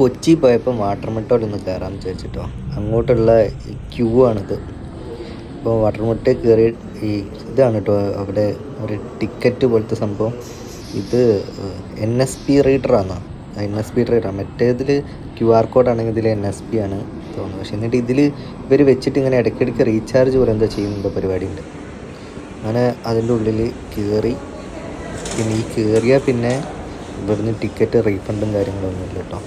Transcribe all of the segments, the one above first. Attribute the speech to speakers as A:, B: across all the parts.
A: കൊച്ചി പോയപ്പോൾ വാട്ടർ മെട്ടോയിൽ ഒന്ന് കയറാമെന്ന് വിചാരിച്ചിട്ടോ. അങ്ങോട്ടുള്ള ക്യൂ ആണിത്. അപ്പോൾ വാട്ടർ മെട്ടയിൽ കയറി ഈ ഇതാണ് കേട്ടോ അവിടെ ഒരു ടിക്കറ്റ് പോലത്തെ സംഭവം. ഇത് എൻ എസ് പി റീഡറാണോ എൻ എസ് പി റീഡറാണ് മറ്റേതിൽ ക്യു ആർ കോഡ് ആണെങ്കിൽ ഇതിൽ എൻ എസ് പി ആണ് തോന്നുന്നത് പക്ഷേ എന്നിട്ട് ഇതിൽ ഇവർ വെച്ചിട്ട് ഇങ്ങനെ ഇടയ്ക്കിടയ്ക്ക് റീചാർജ് പോലെ എന്താ ചെയ്യുന്നുണ്ടോ പരിപാടിയുണ്ട്. അങ്ങനെ അതിന്റെ ഉള്ളിൽ കയറി പിന്നെ ഈ കയറിയാൽ പിന്നെ ഇവിടുന്ന് ടിക്കറ്റ് റീഫണ്ടും കാര്യങ്ങളൊന്നുമില്ല കേട്ടോ.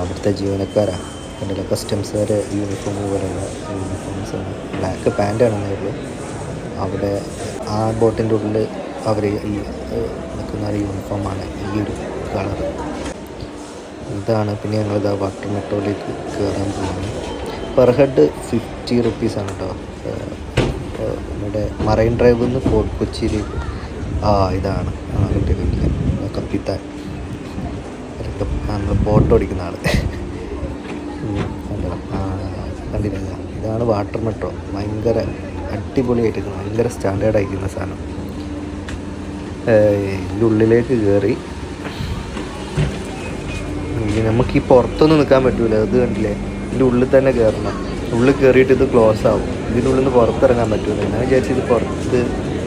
A: അവിടുത്തെ ജീവനക്കാരാണ് കണ്ടില്ല? കസ്റ്റംസുകാർ യൂണിഫോം പോലെയുള്ള യൂണിഫോംസ് ആണ്. ബ്ലാക്ക് പാന്റ് ആണ് ഉള്ളൂ അവിടെ ആ ബോട്ടിന്റെ ഉള്ളിൽ അവർ ഈ നിൽക്കുന്ന ഒരു യൂണിഫോമാണ് ഈ ഒരു കളർ ഇതാണ് പിന്നെ ഞങ്ങളിതാ വാട്ടർ മെട്രോയിലേക്ക് കയറാൻ പോകുന്നത്. പെർ ഹെഡ് ഫിഫ്റ്റി റുപ്പീസാണ് കേട്ടോ നമ്മുടെ മറൈൻ ഡ്രൈവിൽ നിന്ന് ഫോർട്ട് കൊച്ചിയിലേക്ക്. ആ ഇതാണ്. കിട്ടിയ കിട്ടില്ല കപ്പിത്താൻ നമ്മൾ ബോട്ട് ഓടിക്കുന്ന ആൾ കണ്ടില്ല? ഇതാണ് വാട്ടർ മെട്രോ. ഭയങ്കര അടിപൊളിയായിട്ട് ഭയങ്കര സ്റ്റാൻഡേർഡ് ആയിരിക്കുന്ന സാധനം ഇതിന്റെ ഉള്ളിലേക്ക് കയറി നമുക്ക് ഈ പുറത്തൊന്നും നിൽക്കാൻ പറ്റൂല. അത് കണ്ടില്ലേ? ഇതിന്റെ ഉള്ളിൽ തന്നെ കയറണം ഉള്ളിൽ കയറിയിട്ട് ഇത് ക്ലോസ് ആവും. ഇതിന്റെ ഉള്ളിൽ നിന്ന് പുറത്തിറങ്ങാൻ പറ്റൂല. ഞാൻ വിചാരിച്ചത് പുറത്ത്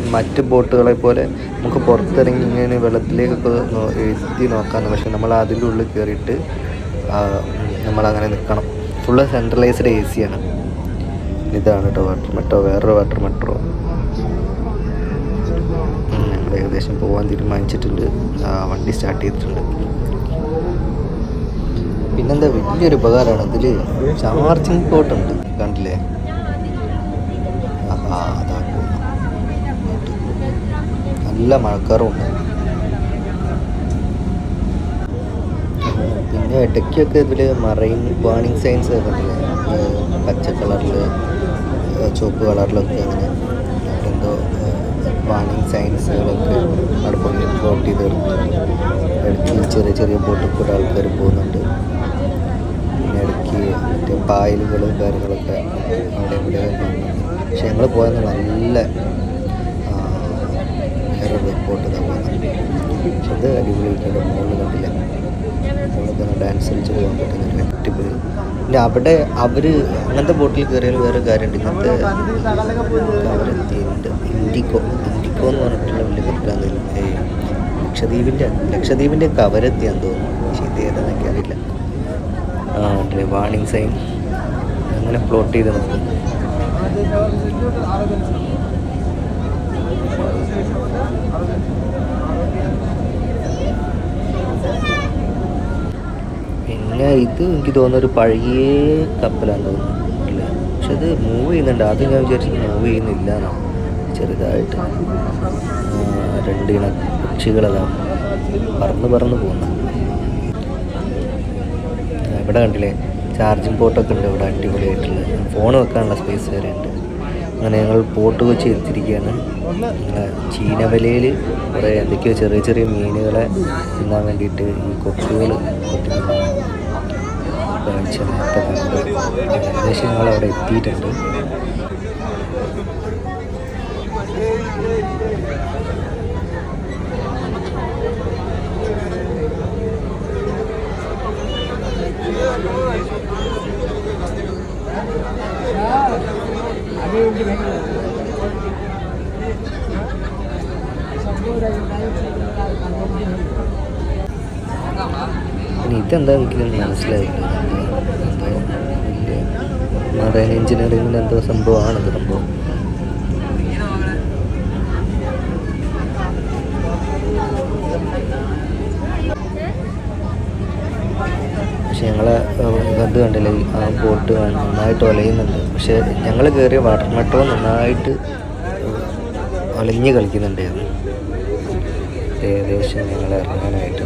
A: മറ്റ് ബോട്ടുകളെ പോലെ നമുക്ക് പുറത്തിറങ്ങി ഇങ്ങനെ വെള്ളത്തിലേക്കൊക്കെ എത്തി നോക്കാമെന്ന് പക്ഷെ നമ്മൾ അതിന്റെ ഉള്ളിൽ കയറിയിട്ട് നമ്മളങ്ങനെ നിൽക്കണം ഫുള്ള് സെൻട്രലൈസ്ഡ് എ സിയാണ് ഇതാണ് കേട്ടോ വാട്ടർ മെട്രോ വേറൊരു വാട്ടർ മെട്രോ ഞങ്ങൾ ഏകദേശം പോകാൻ തീരുമാനിച്ചിട്ടുണ്ട്. വണ്ടി സ്റ്റാർട്ട് ചെയ്തിട്ടുണ്ട്. പിന്നെന്താ വലിയൊരു ഉപകാരമാണ് ഇതിൽ ചാർജിങ് പോട്ടുണ്ട് കണ്ടില്ലേ ആ അതാ പോകുന്നു നല്ല മഴക്കാറുണ്ട്. പിന്നെ ഇടയ്ക്കൊക്കെ ഇതിൽ മറൈൻ വാണിംഗ് സൈൻസ് പച്ച കളറിൽ ചുവപ്പ് കളറിലൊക്കെ അങ്ങനെ എന്തോ വാണിംഗ് സൈൻസുകളൊക്കെ അവിടെ പോയി ഫ്ലോട്ട് ചെയ്ത് ഇടയ്ക്ക് ചെറിയ ചെറിയ ബോട്ടിൽ കൂടെ ആൾക്കാർ പോകുന്നുണ്ട്. പിന്നെ ഇടയ്ക്ക് മറ്റേ പായലുകളും കാര്യങ്ങളൊക്കെ അവിടെ ഇവിടെ പക്ഷെ ഞങ്ങൾ പോയത് നല്ല വേറെ റിപ്പോർട്ട് പോകുന്നത് അത് അടിപൊളിയായിട്ട് മുകളിൽ കണ്ടില്ല. മോളിൽ തന്നെ ഡാൻസ് കളിച്ച് പോകാൻ പറ്റുന്നില്ല അടിപൊളി. പിന്നെ അവിടെ അവർ അങ്ങനത്തെ ബോട്ടിൽ കയറിയാൽ വേറെ കാര്യമുണ്ട്. ഇന്നത്തെ അവരെത്തിയിട്ടുണ്ട് ഇൻഡിക്കോ ഇൻഡിക്കോ എന്ന് പറഞ്ഞിട്ടുള്ള വലിയ കപ്പലാണ് ലക്ഷദ്വീപിന്റെ ലക്ഷദ്വീപിന്റെ കവരെത്തിയാന്ന് തോന്നുന്നു. പക്ഷേ ഇത് അറിയില്ല. Warning sign. അങ്ങനെ പ്ലോട്ട് ചെയ്ത് നിൽക്കും പിന്നെ ഇത് എനിക്ക് തോന്നുന്ന ഒരു പഴയ കപ്പലാണ് തോന്നുന്നു പക്ഷെ അത് മൂവ് ചെയ്യുന്നുണ്ട്. ആദ്യം ഞാൻ വിചാരിച്ചു മൂവ് ചെയ്യുന്നില്ല ചെറുതായിട്ട്. രണ്ട് ഇണ പക്ഷികളതാ. പറന്ന് പറന്ന് പോകുന്നു ഇവിടെ കണ്ടില്ലേ? ചാർജിങ് പോർട്ടൊക്കെ ഉണ്ട് ഇവിടെ അടിപൊളിയായിട്ടുള്ള ഫോൺ വെക്കാനുള്ള സ്പേസ് വരെ ഉണ്ട്. അങ്ങനെ ഞങ്ങൾ പോട്ട് വെച്ച് എത്തിയിരിക്കുകയാണ്. ചീനവലയിൽ കുറേ എന്തൊക്കെയോ ചെറിയ ചെറിയ മീനുകളെ തിന്നാൻ വേണ്ടിയിട്ട് ഈ കൊക്കുകൾ കാഴ്ച നേരത്തെ കണ്ട് ഏകദേശം ഞങ്ങൾ അവിടെ എത്തിയിട്ടുണ്ട്. ഇതെന്താ എനിക്ക് വലിയ മറൈൻ എഞ്ചിനീയറിംഗിന് എന്തോ സംഭവമാണത് സംഭവം. പക്ഷെ ഞങ്ങളെ ഇത് കണ്ടില്ലേ ആ ബോട്ട് നന്നായിട്ട് ഒലയുന്നുണ്ട് പക്ഷെ ഞങ്ങൾ കയറിയ വാട്ടർ മെട്രോ നന്നായിട്ട് ഒലഞ്ഞ് കളിക്കുന്നുണ്ടായിരുന്നു. ഏകദേശം ഞങ്ങൾ ഇറങ്ങാനായിട്ട്